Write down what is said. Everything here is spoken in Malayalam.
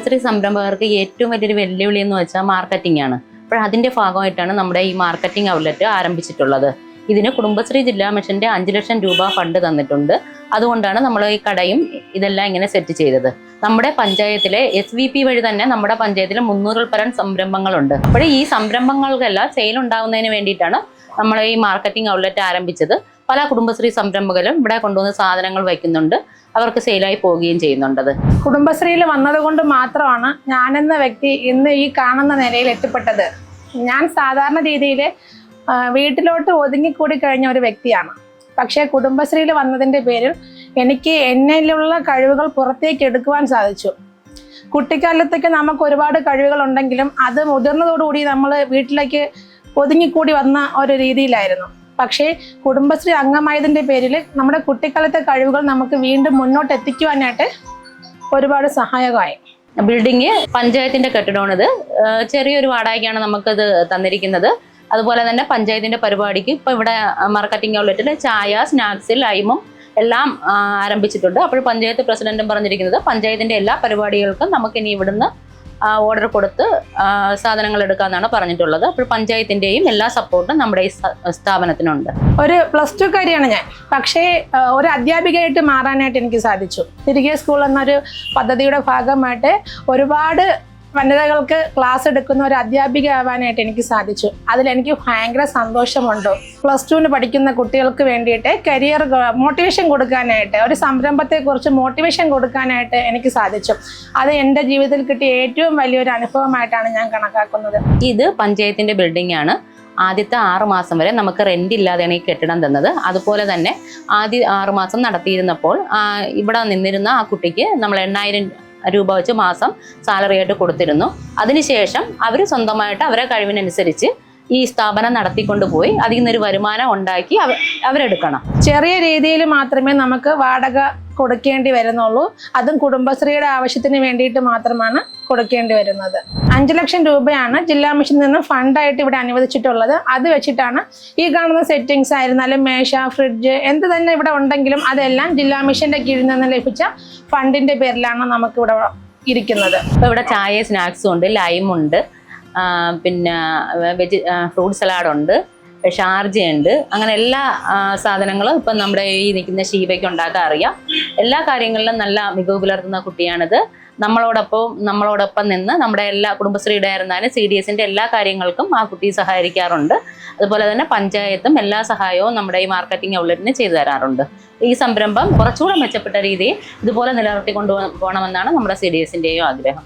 കുടുംബശ്രീ സംരംഭകർക്ക് ഏറ്റവും വലിയൊരു വെല്ലുവിളി എന്ന് വെച്ചാൽ മാർക്കറ്റിംഗ് ആണ്. അപ്പോൾ അതിന്റെ ഭാഗമായിട്ടാണ് നമ്മുടെ ഈ മാർക്കറ്റിംഗ് ഔട്ട്ലെറ്റ് ആരംഭിച്ചിട്ടുള്ളത്. ഇതിന് കുടുംബശ്രീ ജില്ലാ മിഷന്റെ അഞ്ച് ലക്ഷം രൂപ ഫണ്ട് തന്നിട്ടുണ്ട്. അതുകൊണ്ടാണ് നമ്മൾ ഈ കടയും ഇതെല്ലാം ഇങ്ങനെ സെറ്റ് ചെയ്തത്. നമ്മുടെ പഞ്ചായത്തിലെ എസ് വി പി വഴി തന്നെ നമ്മുടെ പഞ്ചായത്തിൽ മുന്നൂറിൽ പരം സംരംഭങ്ങളുണ്ട്. അപ്പോൾ ഈ സംരംഭങ്ങൾക്കെല്ലാം സെയിൽ ഉണ്ടാകുന്നതിന് വേണ്ടിയിട്ടാണ് നമ്മൾ ഈ മാർക്കറ്റിംഗ് ഔട്ട്ലെറ്റ് ആരംഭിച്ചത്. പല കുടുംബശ്രീ സംരംഭകരും ഇവിടെ കൊണ്ടുവന്ന് സാധനങ്ങൾ വയ്ക്കുന്നുണ്ട്. അവർക്ക് സെയിലായി പോവുകയും ചെയ്യുന്നുണ്ടത് കുടുംബശ്രീയിൽ വന്നതുകൊണ്ട് മാത്രമാണ് ഞാനെന്ന വ്യക്തി ഇന്ന് ഈ കാണുന്ന നിലയിൽ എത്തിപ്പെട്ടത്. ഞാൻ സാധാരണ രീതിയിൽ വീട്ടിലോട്ട് ഒതുങ്ങിക്കൂടി കഴിഞ്ഞ ഒരു വ്യക്തിയാണ്. പക്ഷേ കുടുംബശ്രീയിൽ വന്നതിന്റെ പേരിൽ എനിക്ക് എന്നിലുള്ള കഴിവുകൾ പുറത്തേക്ക് എടുക്കുവാൻ സാധിച്ചു. കുട്ടിക്കാലത്തൊക്കെ നമുക്ക് ഒരുപാട് കഴിവുകൾ ഉണ്ടെങ്കിലും അത് മുതിർന്നതോടുകൂടി നമ്മൾ വീട്ടിലേക്ക് ഒതുങ്ങിക്കൂടി വന്ന ഒരു രീതിയിലായിരുന്നു. പക്ഷേ കുടുംബശ്രീ അംഗമായതിന്റെ പേരിൽ നമ്മുടെ കുട്ടിക്കാലത്തെ കഴിവുകൾ നമുക്ക് വീണ്ടും മുന്നോട്ട് എത്തിക്കുവാനായിട്ട് ഒരുപാട് സഹായകമായി. ബിൽഡിംഗ് പഞ്ചായത്തിന്റെ കെട്ടിടമാണിത്. ചെറിയൊരു വാടകയ്ക്കാണ് നമുക്കത് തന്നിരിക്കുന്നത്. അതുപോലെ തന്നെ പഞ്ചായത്തിന്റെ പരിപാടിക്ക് ഇപ്പൊ ഇവിടെ മാർക്കറ്റിംഗ് ഔട്ട്ലെറ്റിൽ ചായ സ്നാക്സ് ലൈമും എല്ലാം ആരംഭിച്ചിട്ടുണ്ട്. അപ്പോൾ പഞ്ചായത്ത് പ്രസിഡന്റും പറഞ്ഞിരിക്കുന്നത് പഞ്ചായത്തിന്റെ എല്ലാ പരിപാടികൾക്കും നമുക്ക് ഇനി ഇവിടുന്ന് ഓർഡർ കൊടുത്ത് സാധനങ്ങൾ എടുക്കാമെന്നാണ് പറഞ്ഞിട്ടുള്ളത്. അപ്പോൾ പഞ്ചായത്തിന്റെയും എല്ലാ സപ്പോർട്ടും നമ്മുടെ ഈ സ്ഥാപനത്തിനുണ്ട്. ഒരു പ്ലസ് ടു കാര്യമാണ് ഞാൻ. പക്ഷേ ഒരു അധ്യാപികയായിട്ട് മാറാനായിട്ട് എനിക്ക് സാധിച്ചു. തിരികെ സ്കൂൾ എന്നൊരു പദ്ധതിയുടെ ഭാഗമായിട്ട് ഒരുപാട് വനിതകൾക്ക് ക്ലാസ് എടുക്കുന്ന ഒരു അധ്യാപിക ആവാനായിട്ട് എനിക്ക് സാധിച്ചു. അതിലെനിക്ക് ഭയങ്കര സന്തോഷമുണ്ട്. പ്ലസ് ടുവിന് പഠിക്കുന്ന കുട്ടികൾക്ക് വേണ്ടിയിട്ട് കരിയർ മോട്ടിവേഷൻ കൊടുക്കാനായിട്ട് ഒരു സംരംഭത്തെക്കുറിച്ച് മോട്ടിവേഷൻ കൊടുക്കാനായിട്ട് എനിക്ക് സാധിച്ചു. അത് എന്റെ ജീവിതത്തിൽ കിട്ടിയ ഏറ്റവും വലിയൊരു അനുഭവമായിട്ടാണ് ഞാൻ കണക്കാക്കുന്നത്. ഇത് പഞ്ചായത്തിന്റെ ബിൽഡിംഗ് ആണ്. ആദ്യത്തെ ആറ് മാസം വരെ നമുക്ക് റെന്റ് ഇല്ലാതെയാണ് ഈ കെട്ടിടം തന്നത്. അതുപോലെ തന്നെ ആദ്യ ആറ് മാസം നടത്തിയിരുന്നപ്പോൾ ഇവിടെ നിന്നിരുന്ന ആ കുട്ടിക്ക് നമ്മൾ എണ്ണായിരം രൂപ വെച്ച് മാസം സാലറി ആയിട്ട് കൊടുത്തിരുന്നു. അതിനുശേഷം അവർ സ്വന്തമായിട്ട് അവരെ കഴിവിനനുസരിച്ച് ഈ സ്ഥാപനം നടത്തിക്കൊണ്ടുപോയി അതിൽ നിന്നൊരു വരുമാനം ഉണ്ടാക്കി അവ അവരെടുക്കണം. ചെറിയ രീതിയിൽ മാത്രമേ നമുക്ക് വാടക കൊടുക്കേണ്ടി വരുന്നുള്ളൂ. അതും കുടുംബശ്രീയുടെ ആവശ്യത്തിന് വേണ്ടിയിട്ട് മാത്രമാണ് കൊടുക്കേണ്ടി വരുന്നത്. അഞ്ച് ലക്ഷം രൂപയാണ് ജില്ലാ മിഷനിൽ നിന്ന് ഫണ്ടായിട്ട് ഇവിടെ അനുവദിച്ചിട്ടുള്ളത്. അത് വെച്ചിട്ടാണ് ഈ കാണുന്ന സെറ്റിങ്സ് ആയിരുന്നാലും മേശ ഫ്രിഡ്ജ് എന്ത് തന്നെ ഇവിടെ ഉണ്ടെങ്കിലും അതെല്ലാം ജില്ലാ മിഷന്റെ കീഴിൽ നിന്ന് ലഭിച്ച ഫണ്ടിന്റെ പേരിലാണ് നമുക്ക് ഇവിടെ ഇരിക്കുന്നത് ഇവിടെ ചായ സ്നാക്സും ഉണ്ട് ലൈമുണ്ട്. പിന്നെ വെജി ഫ്രൂട്ട് സലാഡുണ്ട് ഷാർജയുണ്ട് അങ്ങനെ എല്ലാ സാധനങ്ങളും ഇപ്പം നമ്മുടെ ഈ നിൽക്കുന്ന ഷീബയ്ക്ക് ഉണ്ടാക്കാൻ അറിയാം. എല്ലാ കാര്യങ്ങളിലും നല്ല മികവ് പുലർത്തുന്ന കുട്ടിയാണിത്. നമ്മളോടൊപ്പം നമ്മളോടൊപ്പം നിന്ന് നമ്മുടെ എല്ലാ കുടുംബശ്രീയുടെ ആയിരുന്നാലും സി ഡി എസിന്റെ എല്ലാ കാര്യങ്ങൾക്കും ആ കുട്ടി സഹകരിക്കാറുണ്ട്. അതുപോലെ തന്നെ പഞ്ചായത്തും എല്ലാ സഹായവും നമ്മുടെ ഈ മാർക്കറ്റിംഗ് ഔട്ട്ലെറ്റിന് ചെയ്തു തരാറുണ്ട്. ഈ സംരംഭം കുറച്ചുകൂടെ മെച്ചപ്പെട്ട രീതിയിൽ ഇതുപോലെ നിലനിർത്തിക്കൊണ്ടു പോകണമെന്നാണ് നമ്മുടെ സി ഡി എസിന്റെയും ആഗ്രഹം.